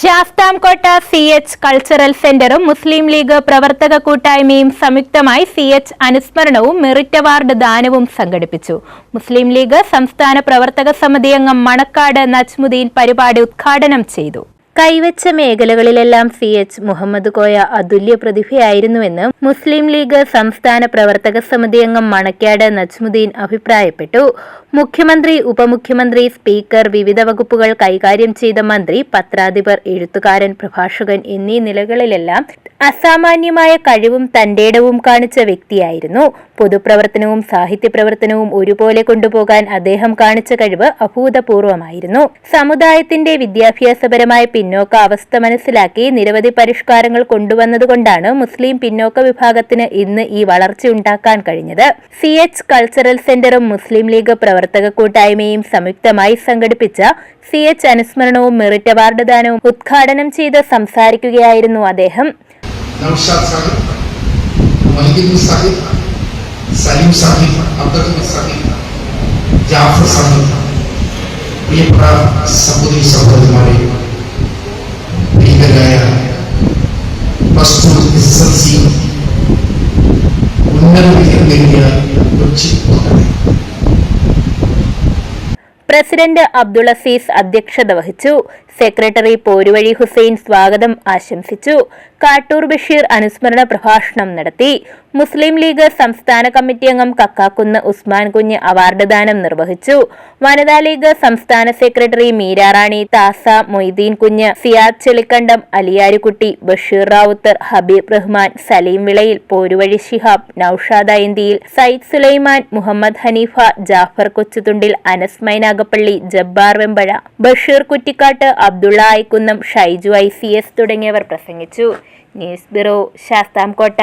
Sasthamkotta C H cultural സെന്ററും മുസ്ലിം league പ്രവർത്തക കൂട്ടായ്മയും സംയുക്തമായി സി എച്ച് അനുസ്മരണവും മെറിറ്റ് അവാർഡ് ദാനവും സംഘടിപ്പിച്ചു. മുസ്ലിം ലീഗ് സംസ്ഥാന പ്രവർത്തക സമിതി അംഗം മണക്കാട് നജ്മുദ്ദീൻ പരിപാടി ഉദ്ഘാടനം ചെയ്തു. കൈവച്ച മേഖലകളിലെല്ലാം സി എച്ച് മുഹമ്മദ് കോയ അതുല്യ പ്രതിഭയായിരുന്നുവെന്ന് മുസ്ലിം ലീഗ് സംസ്ഥാന പ്രവർത്തക സമിതി അംഗം മണക്കാട് നജ്മുദ്ദീൻ അഭിപ്രായപ്പെട്ടു. മുഖ്യമന്ത്രി ഉപമുഖ്യമന്ത്രി സ്പീക്കർ വിവിധ വകുപ്പുകൾ കൈകാര്യം ചെയ്ത മന്ത്രി പത്രാധിപർ എഴുത്തുകാരൻ പ്രഭാഷകൻ എന്നീ നിലകളിലെല്ലാം അസാമാന്യമായ കഴിവും തന്റേടവും കാണിച്ച വ്യക്തിയായിരുന്നു. പൊതുപ്രവർത്തനവും സാഹിത്യ പ്രവർത്തനവും ഒരുപോലെ കൊണ്ടുപോകാൻ അദ്ദേഹം കാണിച്ച കഴിവ് അഭൂതപൂർവമായിരുന്നു. സമുദായത്തിന്റെ വിദ്യാഭ്യാസപരമായ പിന്നോക്ക അവസ്ഥ മനസ്സിലാക്കി നിരവധി പരിഷ്കാരങ്ങൾ കൊണ്ടുവന്നതുകൊണ്ടാണ് മുസ്ലിം പിന്നോക്ക വിഭാഗത്തിന് ഇന്ന് ഈ വളർച്ച ഉണ്ടാക്കാൻ കഴിഞ്ഞത്. സി എച്ച് കൾച്ചറൽ സെന്ററും മുസ്ലിം ലീഗ് പ്രവർത്തക കൂട്ടായ്മയും സംയുക്തമായി സംഘടിപ്പിച്ച സി എച്ച് അനുസ്മരണവും മെറിറ്റ് അവാർഡ് ദാനവും ഉദ്ഘാടനം ചെയ്ത് സംസാരിക്കുകയായിരുന്നു അദ്ദേഹം. അബ്ദുൽ ജാഫർ സഹോദരി സഹോദരന്മാരെ అందరూ దగ్గరికి వెళ్ళి వచ్చి പ്രസിഡന്റ് അബ്ദുൾ അസീസ് അധ്യക്ഷത വഹിച്ചു. സെക്രട്ടറി പോരുവഴി ഹുസൈൻ സ്വാഗതം ആശംസിച്ചു. കാട്ടൂർ ബഷീർ അനുസ്മരണ പ്രഭാഷണം നടത്തി. മുസ്ലിം ലീഗ് സംസ്ഥാന കമ്മിറ്റി അംഗം കക്കാക്കുന്ന് ഉസ്മാൻ കുഞ്ഞ് അവാർഡ് ദാനം നിർവഹിച്ചു. വനിതാ ലീഗ് സംസ്ഥാന സെക്രട്ടറി മീരാറാണി താസ മൊയ്തീൻ കുഞ്ഞ് സിയാദ് ചെളിക്കണ്ടം അലിയാരുകുട്ടി ബഷീർ റാവുത്തർ ഹബീബ് റഹ്മാൻ സലീം വിളയിൽ പോരുവഴി ശിഹാബ് നൌഷാദ ഇന്ത്യയിൽ Sayyid Sulaiman Muhammad Haneefa Jafar Kochuthundil Anas Mynagappally Jabbar Vembazha Basheer Kuttikkattu Abdulla Aikkunnam Shaiju I C S തുടങ്ങിയവർ പ്രസംഗിച്ചു. News bureau Sasthamkotta.